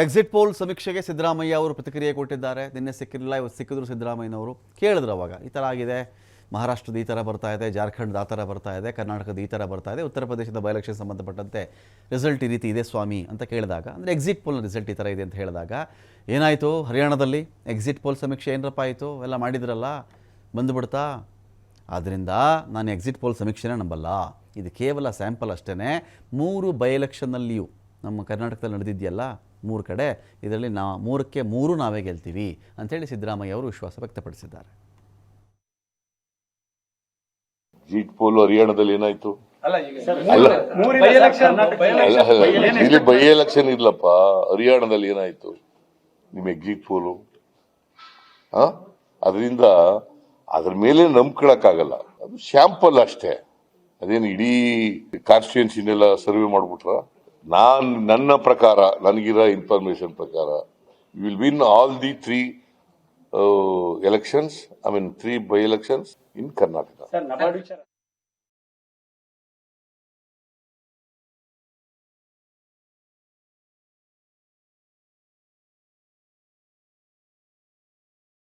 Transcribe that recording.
Exit poll ಸಮೀಕ್ಷೆಗೆ ಸಿದ್ದರಾಮಯ್ಯ ಅವರು ಪ್ರತಿಕ್ರಿಯೆ ಕೊಟ್ಟಿದ್ದಾರೆ. ನಿನ್ನೆ ಸಿಕ್ಕಿರಲಿಲ್ಲ, ಇವತ್ತು ಸಿಕ್ಕಿದ್ರು ಸಿದ್ದರಾಮಯ್ಯನವರು. ಕೇಳಿದ್ರು ಅವಾಗ, ಈ ಥರ ಆಗಿದೆ. ಮಹಾರಾಷ್ಟ್ರದ ಈ ಥರ ಬರ್ತಾ ಇದೆ ಜಾರ್ಖಂಡ್ ಆ ಥರ ಬರ್ತಾ ಇದೆ, ಕರ್ನಾಟಕದ ಈ ಥರ ಬರ್ತಾ ಇದೆ, ಉತ್ತರ ಪ್ರದೇಶದ ಬೈ ಎಲೆಕ್ಷನ್ ಸಂಬಂಧಪಟ್ಟಂತೆ ರಿಸಲ್ಟ್ ಈ ರೀತಿ ಇದೆ ಸ್ವಾಮಿ ಅಂತ ಕೇಳಿದಾಗ, ಅಂದರೆ ಎಕ್ಸಿಟ್ ಪೋಲ್ನ ರಿಸಲ್ಟ್ ಈ ಥರ ಇದೆ ಅಂತ ಹೇಳಿದಾಗ, ಏನಾಯಿತು? ಹರಿಯಾಣದಲ್ಲಿ ಎಕ್ಸಿಟ್ ಪೋಲ್ ಸಮೀಕ್ಷೆ ಏನರಪ್ಪ ಆಯಿತು? ಎಲ್ಲ ಮಾಡಿದ್ರಲ್ಲ? ಬಂದುಬಿಡ್ತಾ? ಆದ್ದರಿಂದ ನಾನು ಎಕ್ಸಿಟ್ ಪೋಲ್ ಸಮೀಕ್ಷೆನೇ ನಂಬಲ್ಲ. ಇದು ಕೇವಲ ಸ್ಯಾಂಪಲ್ ಅಷ್ಟೇ ಮೂರು ಬೈ ಎಲೆಕ್ಷನ್ನಲ್ಲಿಯೂ ನಮ್ಮ ಕರ್ನಾಟಕದಲ್ಲಿ ನಡೆದಿದೆಯಲ್ಲ ಮೂರು ಕಡೆ ಇದರಲ್ಲಿ ನಾ ಮೂರಕ್ಕೆ ಮೂರು ನಾವೇ ಗೆಲ್ತೀವಿ ಅಂಥೇಳಿ ಸಿದ್ದರಾಮಯ್ಯ ಅವರು ವಿಶ್ವಾಸ ವ್ಯಕ್ತಪಡಿಸಿದ್ದಾರೆ. ಜೀಟ್ ಪೋಲ್ ಹರಿಯಾಣದಲ್ಲಿ ಏನಾಯ್ತು? ಇಲ್ಲಿ ಬೈ ಎಲೆಕ್ಷನ್ ಇಲ್ಲಪ್ಪ ಹರಿಯಾಣದಲ್ಲಿ ಏನಾಯ್ತು? ನಿಮ್ ಎಕ್ಸಿಟ್ ಪೋಲು ಅದರಿಂದ ಅದ್ರ ಮೇಲೆ ನಂಬ್ಕೊಳಕ್ಕಾಗಲ್ಲ. ಅದು ಶ್ಯಾಂಪಲ್ ಅಷ್ಟೇ. ಅದೇನು ಇಡೀ ಕಾನ್ಸ್ಟಿಟ್ಯೂನ್ಸಿನೆಲ್ಲ ಸರ್ವೆ ಮಾಡ್ಬಿಟ್ರ? ನಾನ್ ನನ್ನ ಪ್ರಕಾರ, ನನಗಿರೋ ಇನ್ಫಾರ್ಮೇಶನ್ ಪ್ರಕಾರ will win all the three elections I mean three by elections in Karnataka